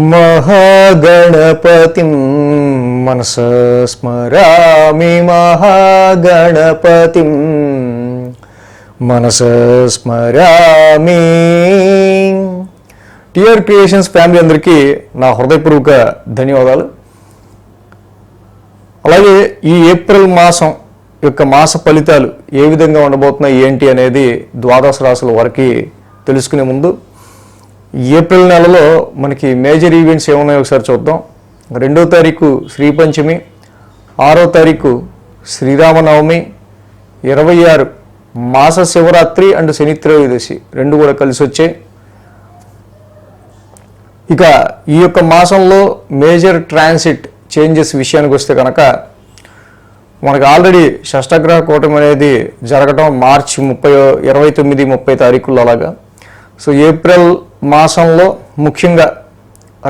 మహాగణపతి మనస స్మరామి మహాగణపతి మనస స్మరామి. టిఆర్ క్రియేషన్స్ ఫ్యామిలీ అందరికీ నా హృదయపూర్వక ధన్యవాదాలు. అలాగే ఈ ఏప్రిల్ మాసం యొక్క మాస ఫలితాలు ఏ విధంగా ఉండబోతున్నాయి ఏంటి అనేది ద్వాదశ రాశుల వరకు తెలుసుకునే ముందు ఏప్రిల్ నెలలో మనకి మేజర్ ఈవెంట్స్ ఏమున్నాయో ఒకసారి చూద్దాం. రెండో తారీఖు శ్రీ పంచమి ఆరో తారీఖు శ్రీరామనవమి ఇరవై ఆరు మాస శివరాత్రి అండ్ శని త్రయోదశి రెండు కూడా కలిసి వచ్చాయి. ఇక ఈ యొక్క మాసంలో మేజర్ ట్రాన్సిట్ చేంజెస్ విషయానికి వస్తే కనుక మనకు ఆల్రెడీ షష్టగ్రహ కూటమి అనేది జరగటం మార్చి ముప్పై ఇరవై తొమ్మిది ముప్పై తారీఖుల్లో అలాగా. సో ఏప్రిల్ మాసంలో ముఖ్యంగా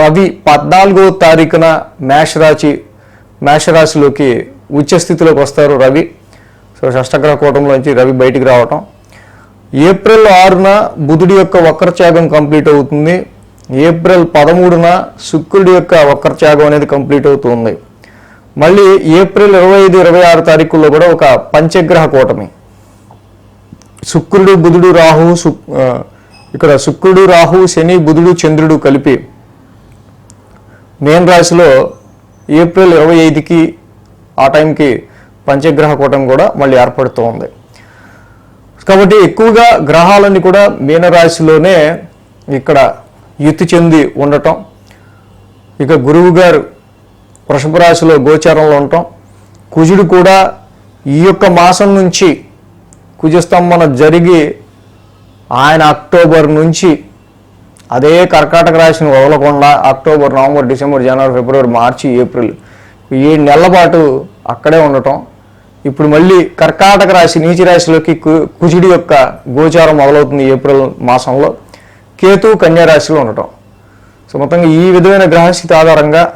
రవి పద్నాలుగో తారీఖున మేషరాశి మేషరాశిలోకి ఉచ్చస్థితిలోకి వస్తారు రవి. సో షష్టగ్రహ కూటంలోంచి రవి బయటికి రావటం. ఏప్రిల్ ఆరున బుధుడి యొక్క వక్రత్యాగం కంప్లీట్ అవుతుంది. ఏప్రిల్ పదమూడున శుక్రుడి యొక్క వక్రత్యాగం అనేది కంప్లీట్ అవుతుంది. మళ్ళీ ఏప్రిల్ ఇరవై ఐదు ఇరవై ఆరు తారీఖుల్లో కూడా ఒక పంచగ్రహ కూటమి. శుక్రుడు బుధుడు రాహు శుక్ ఇక్కడ శుక్రుడు రాహు శని బుధుడు చంద్రుడు కలిపి మేన్ రాశిలో ఏప్రిల్ ఇరవై ఐదుకి ఆ టైంకి పంచగ్రహ కూటం కూడా మళ్ళీ ఏర్పడుతూ ఉంది. కాబట్టి ఎక్కువగా గ్రహాలన్నీ కూడా మీనరాశిలోనే ఇక్కడ యుతి చెంది ఉండటం ఇక గురువు గారు వృషభ రాశిలో గోచారంలో ఉండటం కుజుడు కూడా ఈ యొక్క మాసం నుంచి కుజస్తంభన జరిగి ఆయన అక్టోబర్ నుంచి అదే కర్కాటక రాశిని వదలకుండా అక్టోబర్ నవంబర్ డిసెంబర్ జనవరి ఫిబ్రవరి మార్చి ఏప్రిల్ ఈ ఏడు నెలల పాటు అక్కడే ఉండటం. ఇప్పుడు మళ్ళీ కర్కాటక రాశి నీచి రాశిలోకి కు- కుజుడి యొక్క గోచారం మొదలవుతుంది ఏప్రిల్ మాసంలో. కేతు కన్యా రాశిలో ఉండటం. సో మొత్తంగా ఈ విధమైన గ్రహస్థితి ఆధారంగా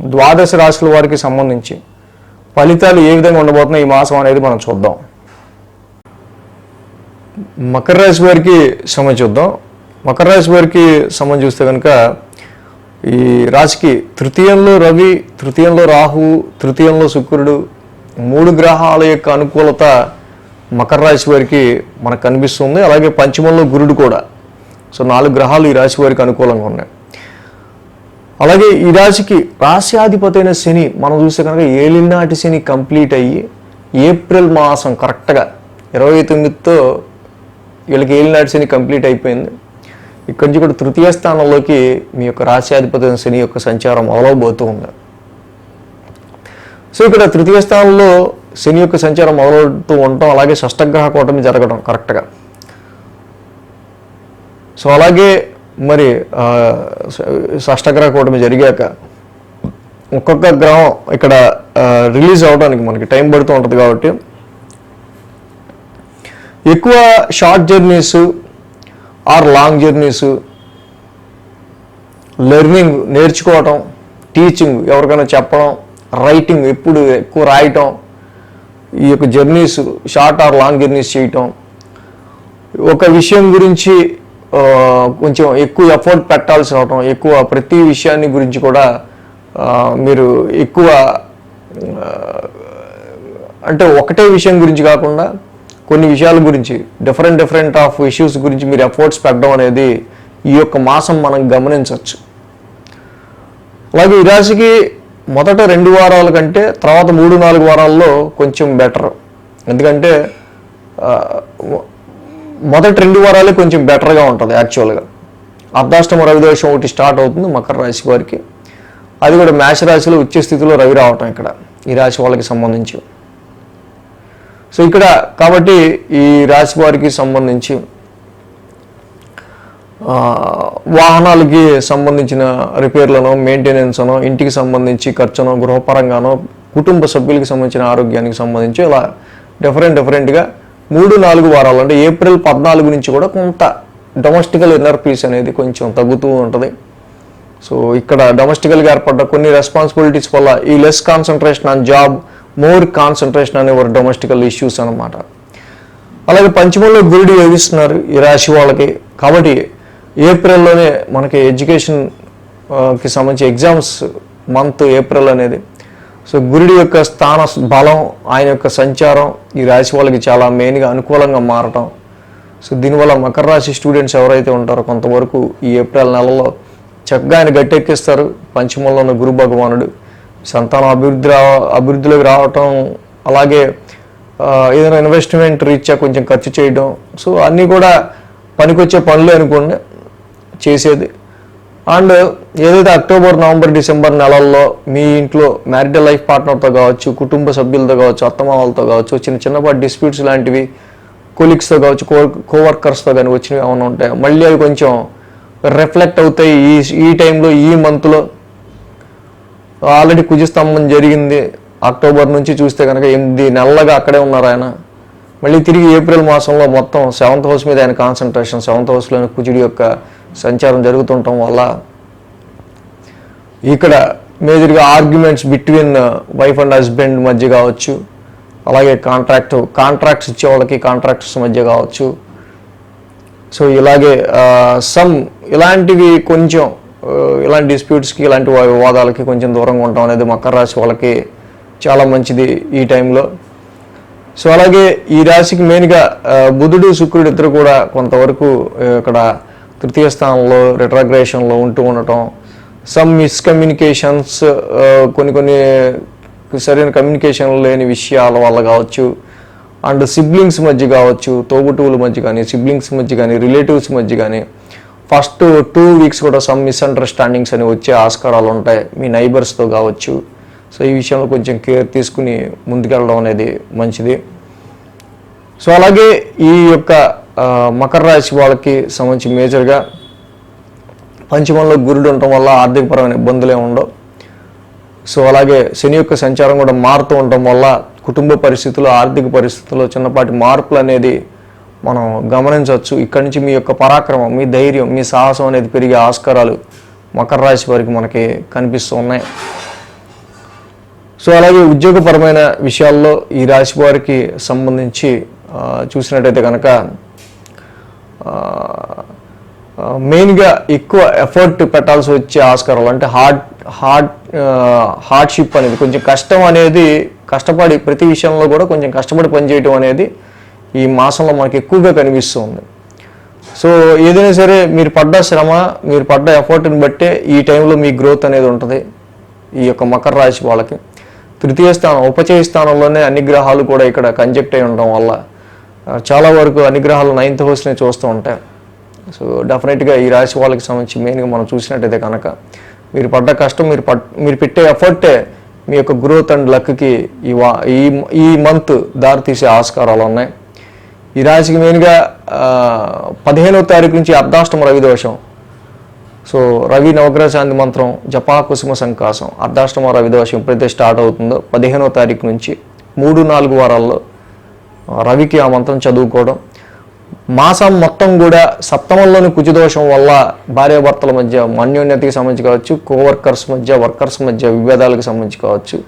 ద్వాదశ రాశుల వారికి సంబంధించి ఫలితాలు ఏ విధంగా ఉండబోతున్నాయి ఈ మాసం అనేది మనం చూద్దాం. మకర రాశి వారికి సమయం చూద్దాం. మకర రాశి వారికి సమయం చూస్తే కనుక ఈ రాశికి తృతీయంలో రవి తృతీయంలో రాహు తృతీయంలో శుక్రుడు మూడు గ్రహాల యొక్క అనుకూలత మకర రాశి వారికి మనకు కనిపిస్తుంది. అలాగే పంచమంలో గురుడు కూడా. సో నాలుగు గ్రహాలు ఈ రాశి వారికి అనుకూలంగా ఉన్నాయి. అలాగే ఈ రాశికి రాశ్యాధిపతి అయిన శని మనం చూస్తే కనుక ఏలినాటి శని కంప్లీట్ అయ్యి ఏప్రిల్ మాసం కరెక్ట్గా ఇరవై తొమ్మిదితో వీళ్ళకి ఏలినాటి శని కంప్లీట్ అయిపోయింది. ఇక్కడి నుంచి కూడా తృతీయ స్థానంలోకి మీ యొక్క రాశ్యాధిపతి శని యొక్క సంచారం మొదలవబోతూ ఉంది. సో ఇక్కడ తృతీయ స్థానంలో శని యొక్క సంచారం మొదలవుతూ ఉండటం అలాగే షష్టగ్రహ కూటమి జరగడం కరెక్ట్గా సో అలాగే మరి షష్టగ్రహ కూటమి జరిగాక ఒక్కొక్క గ్రహం ఇక్కడ రిలీజ్ అవడానికి మనకి టైం పడుతూ ఉంటుంది కాబట్టి ఎక్కువ short journeys or long journeys learning నేర్చుకోవటం టీచింగ్ ఎవరికైనా చెప్పడం రైటింగ్ ఎప్పుడు ఎక్కువ రాయటం ఈ యొక్క journeys short or long journeys చేయటం. ఒక విషయం గురించి కొంచెం ఎక్కువ ఎఫర్ట్ పెట్టాల్సి రావటం ఎక్కువ ప్రతి విషయాన్ని గురించి కూడా మీరు ఎక్కువ అంటే ఒకటే విషయం గురించి కాకుండా కొన్ని విషయాల గురించి డిఫరెంట్ డిఫరెంట్ ఆఫ్ ఇష్యూస్ గురించి మీరు ఎఫర్ట్స్ పెట్టడం అనేది ఈ యొక్క మాసం మనం గమనించవచ్చు. అలాగే ఈ రాశికి మొదట రెండు వారాల కంటే తర్వాత మూడు నాలుగు వారాల్లో కొంచెం బెటర్ ఎందుకంటే మొదటి రెండు వారాలే కొంచెం బెటర్గా ఉంటుంది యాక్చువల్గా అర్ధాష్టమ రవిదోషం ఒకటి స్టార్ట్ అవుతుంది మకర రాశి వారికి. అది కూడా మేష రాశిలో ఉచ్చ స్థితిలో రవి రావటం ఇక్కడ. ఈ రాశి వాళ్ళకి సంబంధించి. సో ఇక్కడ కాబట్టి ఈ రాశి వారికి సంబంధించి వాహనాలకి సంబంధించిన రిపేర్లను మెయింటెనెన్స్ అనో ఇంటికి సంబంధించి ఖర్చునో గృహపరంగానో కుటుంబ సభ్యులకి సంబంధించిన ఆరోగ్యానికి సంబంధించి ఇలా డిఫరెంట్ డిఫరెంట్గా మూడు నాలుగు వారాలు అంటే ఏప్రిల్ పద్నాలుగు నుంచి కూడా కొంత డొమెస్టికల్ ఇన్నర్ పీస్ అనేది కొంచెం తగ్గుతూ ఉంటుంది. సో ఇక్కడ డొమెస్టికల్గా ఏర్పడ్డ కొన్ని రెస్పాన్సిబిలిటీస్ వల్ల ఈ less concentration on job more concentration అనే ఒక డొమెస్టికల్ ఇష్యూస్ అన్నమాట. అలాగే పంచమంలో గురుడు యోగిస్తున్నారు ఈ రాశి వాళ్ళకి. కాబట్టి ఏప్రిల్లోనే మనకి ఎడ్యుకేషన్కి సంబంధించి ఎగ్జామ్స్ మంత్ ఏప్రిల్ అనేది. సో గురుడి యొక్క స్థాన బలం ఆయన యొక్క సంచారం ఈ రాశి వాళ్ళకి చాలా మెయిన్గా అనుకూలంగా మారటం. సో దీనివల్ల మకర రాశి స్టూడెంట్స్ ఎవరైతే ఉంటారో కొంతవరకు ఈ ఏప్రిల్ నెలలో చక్కగా ఆయన గట్టెక్కిస్తారు. పంచమంలో ఉన్న గురు భగవానుడు. సంతానం అభివృద్ధి రా అభివృద్ధిలోకి రావటం అలాగే ఏదైనా ఇన్వెస్ట్మెంట్ రీత్యా కొంచెం ఖర్చు చేయడం. సో అన్నీ కూడా పనికొచ్చే పనులు అనుకోండి చేసేది. అండ్ ఏదైతే అక్టోబర్ నవంబర్ డిసెంబర్ నెలల్లో మీ ఇంట్లో మ్యారిడ్ లైఫ్ పార్ట్నర్తో కావచ్చు కుటుంబ సభ్యులతో కావచ్చు అత్తమామలతో కావచ్చు చిన్న చిన్నపాటి డిస్ప్యూట్స్ లాంటివి కొలీగ్స్తో కావచ్చు కో కోవర్కర్స్తో కానీ వచ్చినవి ఏమైనా ఉంటాయి? మళ్ళీ అవి కొంచెం రిఫ్లెక్ట్ అవుతాయి ఈ ఈ టైంలో ఈ మంత్లో ఆల్రెడీ కుజస్తంభం జరిగింది. అక్టోబర్ నుంచి చూస్తే కనుక ఎనిమిది నెలలుగా అక్కడే ఉన్నారు ఆయన. మళ్ళీ తిరిగి ఏప్రిల్ మాసంలో మొత్తం సెవెంత్ హౌస్ మీద ఆయన కాన్సన్ట్రేషన్ సెవెంత్ హౌస్లోని కుజుడి యొక్క సంచారం జరుగుతుండటం వల్ల ఇక్కడ మేజర్గా arguments between wife and husband మధ్య కావచ్చు అలాగే కాంట్రాక్ట్ కాంట్రాక్ట్స్ ఇచ్చే వాళ్ళకి కాంట్రాక్ట్స్ మధ్య కావచ్చు. సో ఇలాగే సమ్ ఇలాంటివి కొంచెం ఇలాంటి డిస్ప్యూట్స్కి ఇలాంటి వివాదాలకి కొంచెం దూరంగా ఉండటం అనేది మకర రాశి వాళ్ళకి చాలా మంచిది ఈ టైంలో సో అలాగే ఈ రాశికి మెయిన్గా బుధుడు శుక్రుడు ఇద్దరు కూడా కొంతవరకు ఇక్కడ తృతీయ స్థానంలో రిట్రాగ్రేషన్లో ఉంటూ ఉండటం సమ్ మిస్కమ్యూనికేషన్స్ కొన్ని కొన్ని సరైన కమ్యూనికేషన్ లేని విషయాల వల్ల కావచ్చు. అండ్ సిబ్లింగ్స్ మధ్య కావచ్చు తోబుటువుల మధ్య కానీ సిబ్లింగ్స్ మధ్య కానీ రిలేటివ్స్ మధ్య కానీ ఫస్ట్ టూ వీక్స్ కూడా సమ్ మిస్అండర్స్టాండింగ్స్ అని వచ్చే ఆస్కారాలు ఉంటాయి మీ నైబర్స్తో కావచ్చు. సో ఈ విషయంలో కొంచెం కేర్ తీసుకుని ముందుకెళ్ళడం అనేది మంచిది. సో అలాగే ఈ యొక్క మకర రాశి వాళ్ళకి సంబంధించి మేజర్గా పంచమంలో గురుడు ఉండటం వల్ల ఆర్థికపరమైన ఇబ్బందులే ఉండవు. సో అలాగే శని యొక్క సంచారం కూడా మారుతూ ఉండటం వల్ల కుటుంబ పరిస్థితులు ఆర్థిక పరిస్థితుల్లో చిన్నపాటి మార్పులు అనేది మనం గమనించవచ్చు. ఇక్కడి నుంచి మీ యొక్క పరాక్రమం మీ ధైర్యం మీ సాహసం అనేది పెరిగే ఆస్కారాలు మకర రాశి వారికి మనకి కనిపిస్తూ ఉన్నాయి. సో అలాగే ఉద్యోగపరమైన విషయాల్లో ఈ రాశి వారికి సంబంధించి చూసినట్టయితే కనుక మెయిన్గా ఎక్కువ ఎఫర్ట్ పెట్టాల్సి వచ్చే ఆస్కారాలు అంటే హార్డ్ హార్డ్ హార్డ్షిప్ అనేది కొంచెం కష్టం అనేది కష్టపడి ప్రతి విషయంలో కూడా కొంచెం కష్టపడి పనిచేయటం అనేది ఈ మాసంలో మనకి ఎక్కువగా కనిపిస్తుంది. సో ఏదైనా సరే మీరు పడ్డ శ్రమ మీరు పడ్డ ఎఫర్ట్ని బట్టే ఈ టైంలో మీ గ్రోత్ అనేది ఉంటుంది. ఈ యొక్క మకర రాశి వాళ్ళకి. తృతీయ స్థానం ఉపచయ స్థానంలోనే అన్ని గ్రహాలు కూడా ఇక్కడ కంజెక్ట్ అయి ఉండడం వల్ల చాలా వరకు అన్ని గ్రహాలు నైన్త్ హౌస్ని చూస్తూ ఉంటాయి. సో డెఫినెట్గా ఈ రాశి వాళ్ళకి సంబంధించి మెయిన్గా మనం చూసినట్టయితే కనుక మీరు పడ్డ కష్టం మీరు పడ్ మీరు పెట్టే ఎఫర్టే మీ యొక్క గ్రోత్ అండ్ లక్కి ఈ వా ఈ ఈ మంత్ దారితీసే ఆస్కారాలు ఉన్నాయి. ఈ రాశికి మెయిన్గా పదిహేనవ తారీఖు నుంచి అర్ధాష్టమ రవి దోషం. సో రవి నవగ్రహ శాంతి మంత్రం జపా కుసుమ సంకాసం అర్ధాష్టమ రవి దోషం ఎప్పుడైతే స్టార్ట్ అవుతుందో పదిహేనవ తారీఖు నుంచి మూడు నాలుగు వారాల్లో రవికి ఆ మంత్రం చదువుకోవడం. మాసం మొత్తం కూడా సప్తమంలోని కుజదోషం వల్ల భార్యాభర్తల మధ్య అన్యోన్యతకి సంబంధించి కావచ్చు కోవర్కర్స్ మధ్య వర్కర్స్ మధ్య విభేదాలకు సంబంధించి కావచ్చు.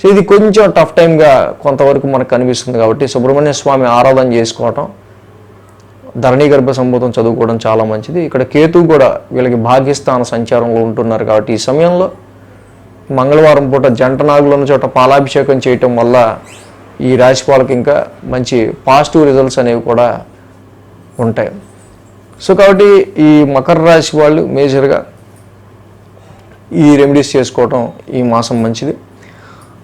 సో ఇది కొంచెం టఫ్ టైంగా కొంతవరకు మనకు కనిపిస్తుంది కాబట్టి సుబ్రహ్మణ్య స్వామి ఆరాధన చేసుకోవటం ధరణి గర్భ సంభూతం చదువుకోవడం చాలా మంచిది. ఇక్కడ కేతు కూడా వీళ్ళకి భాగ్యస్థాన సంచారంలో ఉంటున్నారు కాబట్టి ఈ సమయంలో మంగళవారం పూట జంట నాగులు ఉన్న చోట పాలాభిషేకం చేయటం వల్ల ఈ రాశి వాళ్ళకి ఇంకా మంచి పాజిటివ్ రిజల్ట్స్ అనేవి కూడా ఉంటాయి. సో కాబట్టి ఈ మకర రాశి వాళ్ళు మేజర్గా ఈ రెమెడీస్ చేసుకోవటం ఈ మాసం మంచిది.